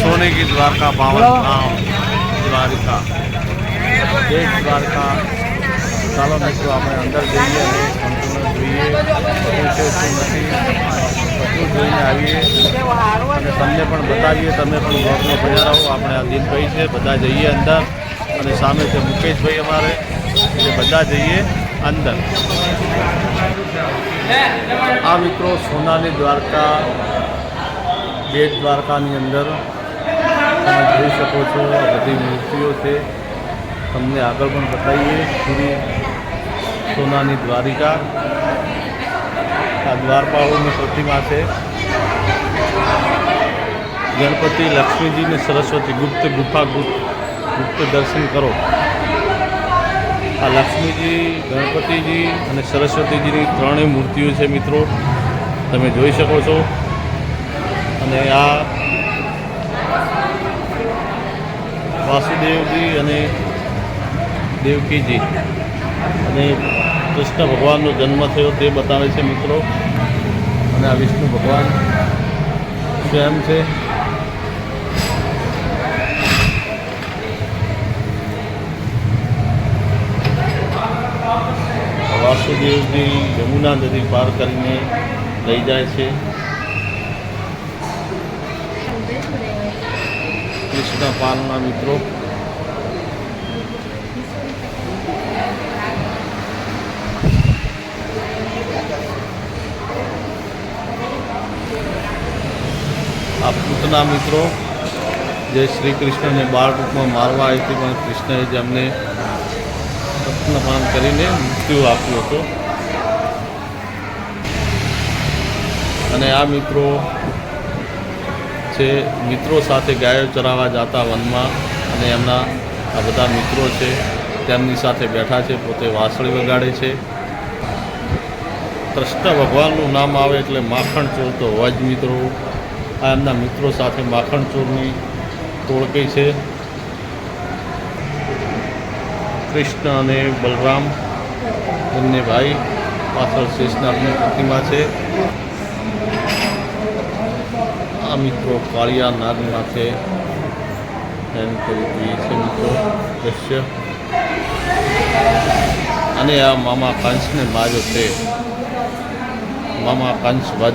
સોને કી દ્વારકા બાવન. ધામ દ્વારિકા. જય દ્વારકા. ચાલો મિત્રો આપણે અંદર જઈએ જોઈએ. બધું જોઈને આવીએ. અને તમને પણ બતાવીએ તમે પણ બ્લોગનો પહેરા આપણે આ દિનભાઈ છે? બધા જઈએ અંદર. અને સામે છે મુકેશભાઈ અમારે. એટલે બધા જઈએ અંદર. આ મિત્રો સોનાની દ્વારકા બેટ દ્વારકાની અંદર. તમે જોઈ શકો છો, આ બધી મૂર્તિઓ છે. તમને આગળ પણ બતાવીએ, શ્રી સોનાની દ્વારિકા. આ દ્વારપાળોની પ્રતિમા છે. ગણપતિ લક્ષ્મીજી ને સરસ્વતી, ગુપ્ત ગુફા, ગુપ્ત ગુપ્ત દર્શન કરો. આ લક્ષ્મીજી, ગણપતિજી અને સરસ્વતીજીની ત્રણેય મૂર્તિઓ છે મિત્રો. તમે જોઈ શકો છો. અને આ વાસુદેવજી અને દેવકીજી. અને કૃષ્ણ ભગવાનનો જન્મ થયો તે બતાવે છે મિત્રો. અને આ વિષ્ણુ ભગવાન સ્વયં છે. વાસુદેવજી યમુના નદી પાર કરીને લઈ જાય છે. કૃષ્ણ પાલના મિત્રો. આ પૂતના મિત્રો, જે શ્રી કૃષ્ણને બાળરૂપમાં મારવા આવી હતી, પણ કૃષ્ણએ જેમને રત્નપાન કરીને મૃત્યુ આપ્યો હતો. અને આ મિત્રો છે મિત્રો સાથે ગાયો ચરાવવા જતા વનમાં અને એમના આ બધા મિત્રો છે, તેમની સાથે બેઠા છે, પોતે વાંસળી વગાડે છે. કૃષ્ણ ભગવાનનું નામ આવે એટલે માખણ ચોર તો હોય જ મિત્રો. આ એમના મિત્રો સાથે માખણ ચોરની ટોળકી છે? કૃષ્ણ અને બલરામ, બંને ભાઈ પાછળ શેષનાથની પ્રતિમા છે. આ મિત્રો કાળિયા નાગનાથે એમ કરી દઈએ છે મિત્રો દ્રશ્ય. અને આ મામા કંસને માર્યો છે. મામા કંસ વધ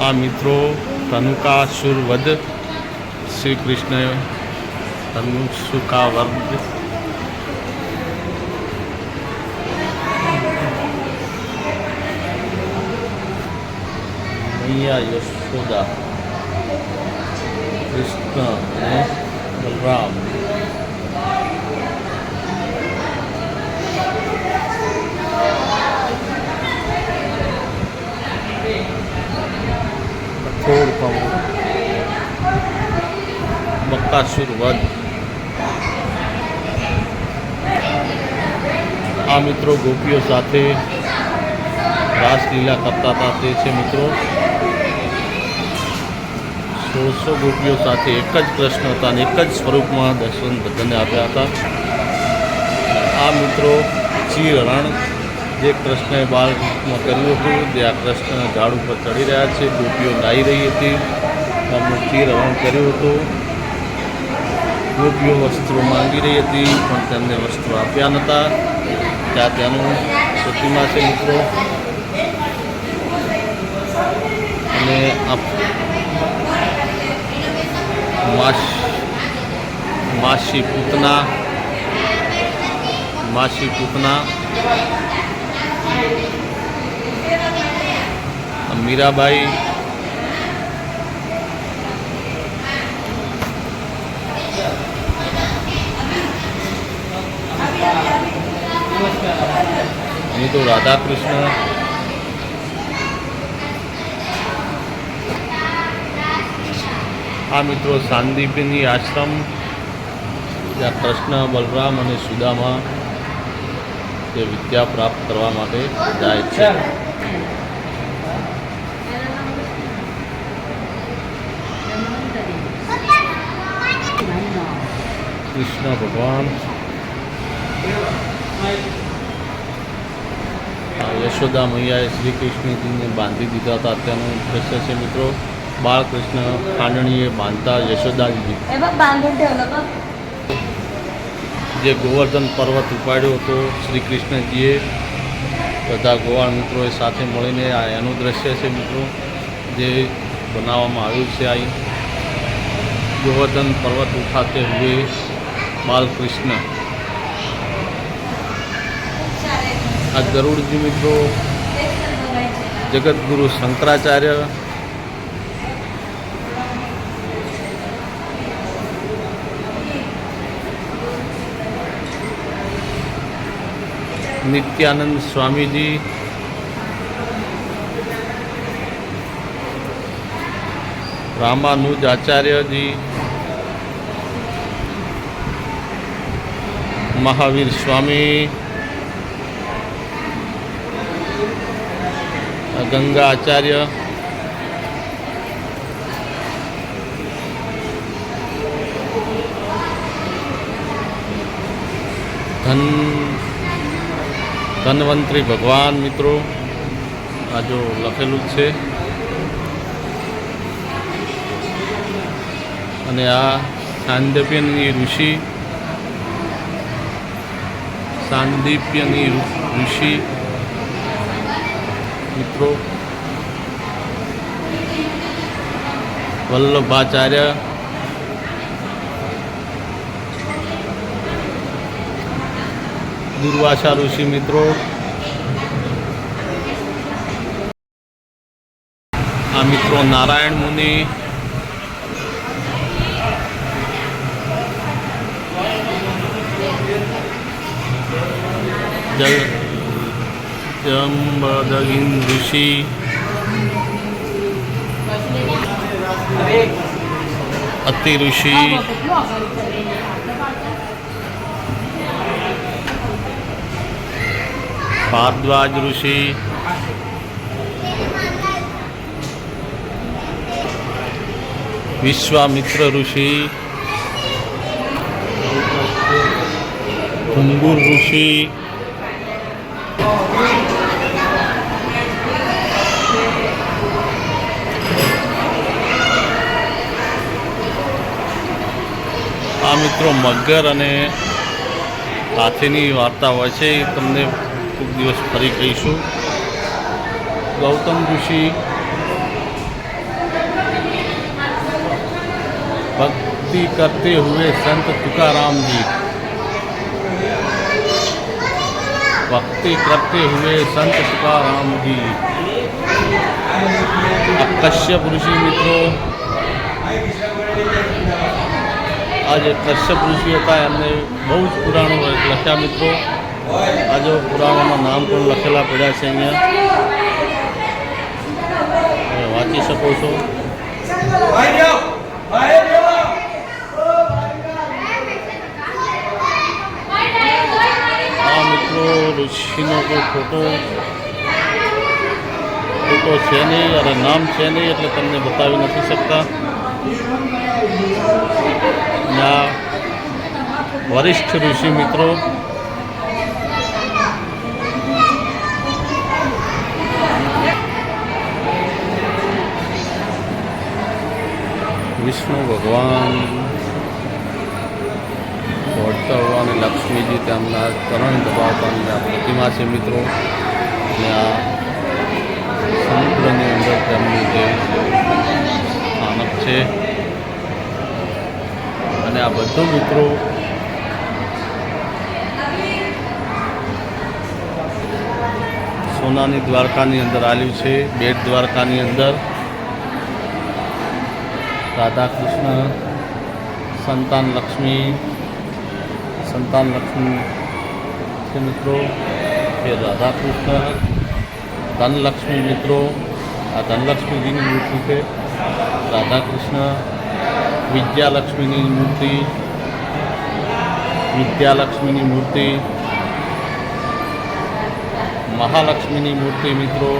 આ મિત્રો ધનુકાસુર વધ શ્રી કૃષ્ણ ધનુષુકા વર્ગ મૈયા યશોદા કૃષ્ણ અને બલરામ કઠોળ કમળ બક્કાસુર વધ આ મિત્રો ગોપીઓ સાથે રાસલીલા કરતા હતા તે છે મિત્રો, સોળસો ગોપીઓ સાથે એક જ કૃષ્ણ હતા અને એક જ સ્વરૂપમાં દર્શન બધાને આપ્યા હતા. આ મિત્રો ચીરણ, જે કૃષ્ણએ બાળમાં કર્યું હતું, જે આ કૃષ્ણ ઝાડ ઉપર ચડી રહ્યા છે, ગોપીઓ ગાઈ રહી હતી એમનું ચીરહરણ કર્યું હતું. ગોપીઓ વસ્ત્રો માંગી રહી હતી, પણ તેમને વસ્ત્રો આપ્યા નહોતા. ત્યાં ત્યાંનું પ્રતિમા છે મિત્રો. અને માસ પૂતના માસી પૂતના મીરાબાઈ અહીં તો રાધા આ મિત્રો, સાંદીપની આશ્રમ, જ્યાં કૃષ્ણ, બલરામ અને સુદામા તે વિદ્યા પ્રાપ્ત કરવા માટે જાય છે. કૃષ્ણ ભગવાન. યશોદા મૈયાએ શ્રી કૃષ્ણજીને બાંધી દીધા હતા. ત્યાંનું દ્રશ્ય છે મિત્રો. બાળકૃષ્ણ ખાંડણીએ બાંધતા યશોદાજી જે. ગોવર્ધન પર્વત ઉપાડ્યો હતો શ્રી કૃષ્ણજીએ બધા ગોવાળ મિત્રોએ સાથે મળીને આ એનું દ્રશ્ય છે મિત્રો જે બનાવવામાં આવ્યું છે અહીં ગોવર્ધન પર્વત ઉઠાતે હુએ બાલકૃષ્ણ આ ગરુડજી મિત્રો જગતગુરુ શંકરાચાર્ય નિત્યાનંદ સ્વામીજી. રામાનુજ આચાર્યજી. મહાવીર સ્વામી. ગંગા આચાર્ય. ધન ધન્વંતરી ભગવાન મિત્રો, આ જો લખેલું જ છે. અને આ સાંદપ્યની ઋષિ સાંદીપ્યની ઋષિ મિત્રો, વલ્લભાચાર્ય દુર્વાસા ઋષિ મિત્રો. આ મિત્રો નારાયણ મુનિ. જંબદગીન ઋષિ. અતિ ઋષિ. ભારદ્વાજ ઋષિ. વિશ્વામિત્ર ઋષિ. ભુંગુર ઋષિ. આ મિત્રો મગર અને હાથીની વાર્તા હોય છે. તમને કોઈક દિવસ ફરી કહીશું. ગૌતમ ઋષિ ભક્તિ કરતે હુએ સંત તુકારામજી ભક્તિ કરતે હુએ સંત તુકારામજી કશ્યપ ઋષિ મિત્રો આજે કશ્યપ ઋષિ હતા એમને બહુ જ પુરાણો લખ્યા મિત્રો. આ જો પુરાણોના નામ પણ લખેલા પડ્યા છે અહીંયા. વાંચી શકો છો. આ મિત્રો ઋષિનો કોઈ ફોટો ફોટો છે નહીં, અને નામ છે નહીં એટલે તમને બતાવી નથી શકતા. વરિષ્ઠ ઋષિ મિત્રો વિષ્ણુ ભગવાન દોડતા અને લક્ષ્મીજી તેમના કરણ દબાવવાની આ પ્રતિમા છે મિત્રો. અને આ સમુદ્રની અંદર તેમનું જે સ્થાનક છે. અને આ બધો મિત્રો સોનાની દ્વારકાની અંદર આવ્યું છે, બેટ દ્વારકાની અંદર. રાધા કૃષ્ણ સંતાન લક્ષ્મી સંતાન લક્ષ્મી છે મિત્રો એ રાધા કૃષ્ણ ધનલક્ષ્મી મિત્રો આ ધનલક્ષ્મીજીની મૂર્તિ છે રાધા કૃષ્ણ વિદ્યાલક્ષ્મીની મૂર્તિ વિદ્યાલક્ષ્મીની મૂર્તિ મહાલક્ષ્મીની મૂર્તિ મિત્રો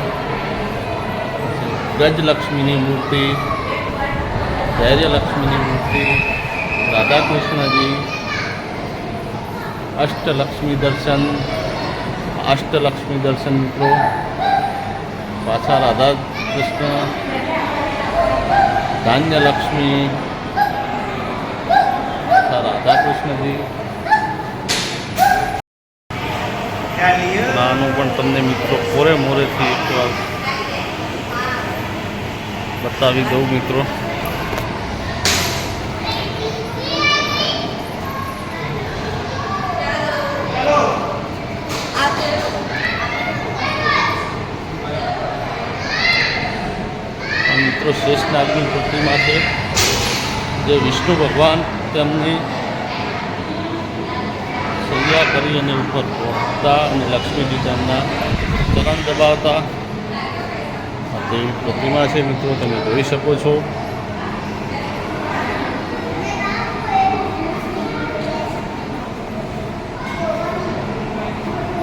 ગજલક્ષ્મીની મૂર્તિ ધૈર્યલક્ષ્મીની મૂર્તિ, રાધાકૃષ્ણજી, અષ્ટલક્ષ્મી દર્શન અષ્ટલક્ષ્મી દર્શન મિત્રો, પાછા રાધા કૃષ્ણ ધાન્ય રાધાકૃષ્ણજી. આનું પણ તમને મિત્રો કોરે મોરેથી એકવાર બતાવી દઉં મિત્રો આ મિત્રો પ્રતિમા છે. જે વિષ્ણુ ભગવાન તેમની સૈયા કરી અને ઉપર પહોંચતા અને લક્ષ્મીજી તેમના ચરણ દબાવતા. તેવી પ્રતિમા છે મિત્રો, તમે જોઈ શકો છો.